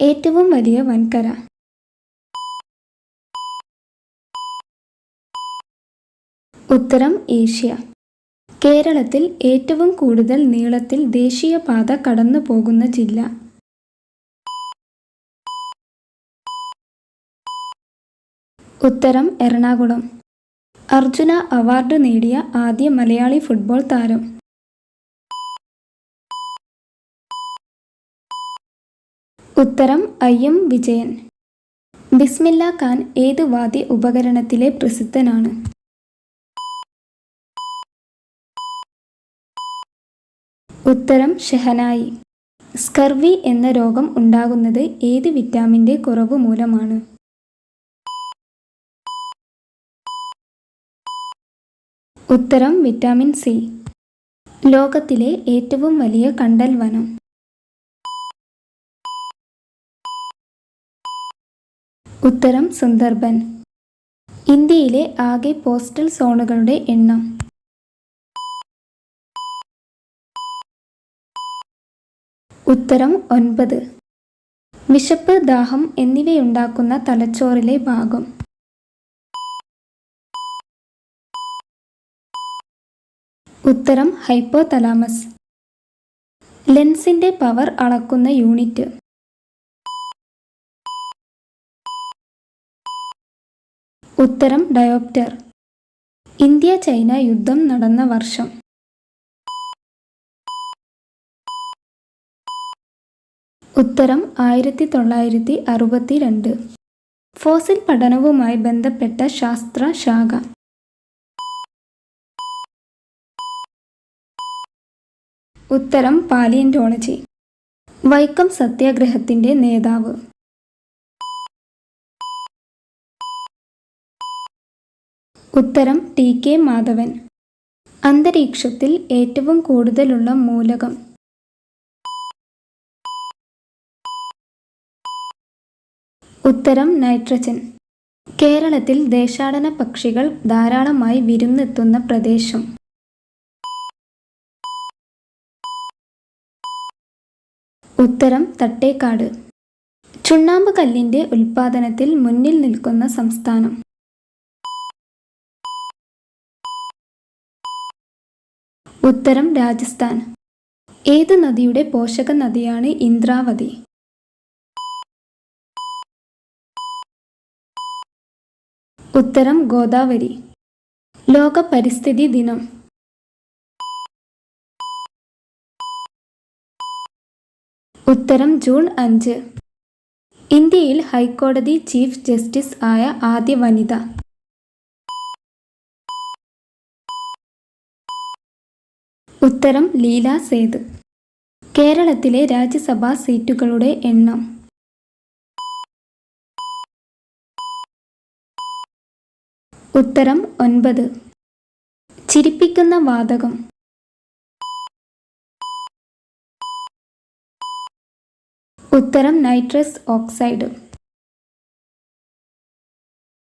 ഏറ്റവും വലിയ വൻകര. ഉത്തരം ഏഷ്യ. കേരളത്തിൽ ഏറ്റവും കൂടുതൽ നീളത്തിൽ ദേശീയപാത കടന്നു പോകുന്ന ജില്ല. ഉത്തരം എറണാകുളം. അർജുന അവാർഡ് നേടിയ ആദ്യ മലയാളി ഫുട്ബോൾ താരം. ഉത്തരം ഐ എം വിജയൻ. ബിസ്മില്ല ഖാൻ ഏത് വാദ്യ ഉപകരണത്തിലെ പ്രസിദ്ധനാണ്? ഉത്തരം ഷെഹനായി. സ്കർവി എന്ന രോഗം ഉണ്ടാകുന്നത് ഏത് വിറ്റാമിന്റെ കുറവ് മൂലമാണ്? ഉത്തരം വിറ്റാമിൻ സി. ലോകത്തിലെ ഏറ്റവും വലിയ കണ്ടൽ വനം ഉത്തരം സുന്ദർബൻ. ഇന്ത്യയിലെ ആകെ പോസ്റ്റൽ സോണുകളുടെ എണ്ണം. ഉത്തരം ഒൻപത്. വിശപ്പ് ദാഹം എന്നിവയുണ്ടാക്കുന്ന തലച്ചോറിലെ ഭാഗം. ഉത്തരം ഹൈപ്പോ തലാമസ് ലെൻസിന്റെ പവർ അളക്കുന്ന യൂണിറ്റ്. ഉത്തരം ഡയോപ്റ്റർ. ഇന്ത്യ ചൈന യുദ്ധം നടന്ന വർഷം. ഉത്തരം ആയിരത്തി തൊള്ളായിരത്തി അറുപത്തി രണ്ട് ഫോസിൽ പഠനവുമായി ബന്ധപ്പെട്ട ശാസ്ത്ര ശാഖ. ഉത്തരം പാലിയന്റോളജി. വൈക്കം സത്യാഗ്രഹത്തിന്റെ നേതാവ്. ഉത്തരം ടി കെ മാധവൻ. അന്തരീക്ഷത്തിൽ ഏറ്റവും കൂടുതലുള്ള മൂലകം. ഉത്തരം നൈട്രജൻ. കേരളത്തിൽ ദേശാടന പക്ഷികൾ ധാരാളമായി വിരുന്നെത്തുന്ന പ്രദേശം. ഉത്തരം തട്ടേക്കാട്. ചുണ്ണാമ്പ് കല്ലിന്റെ ഉൽപാദനത്തിൽ മുന്നിൽ നിൽക്കുന്ന സംസ്ഥാനം. ഉത്തരം രാജസ്ഥാൻ. ഏത് നദിയുടെ പോഷക നദിയാണ് ഇന്ദ്രാവതി? ഉത്തരം ഗോദാവരി. ലോക പരിസ്ഥിതി ദിനം. ഉത്തരം ജൂൺ അഞ്ച്. ഇന്ത്യയിൽ ഹൈക്കോടതി ചീഫ് ജസ്റ്റിസ് ആയ ആദ്യ വനിത. ഉത്തരം ലീല സേത്. കേരളത്തിലെ രാജ്യസഭാ സീറ്റുകളുടെ എണ്ണം. ഉത്തരം ഒൻപത്. ചിരിപ്പിക്കുന്ന വാതകം. ഉത്തരം നൈട്രസ് ഓക്സൈഡ്.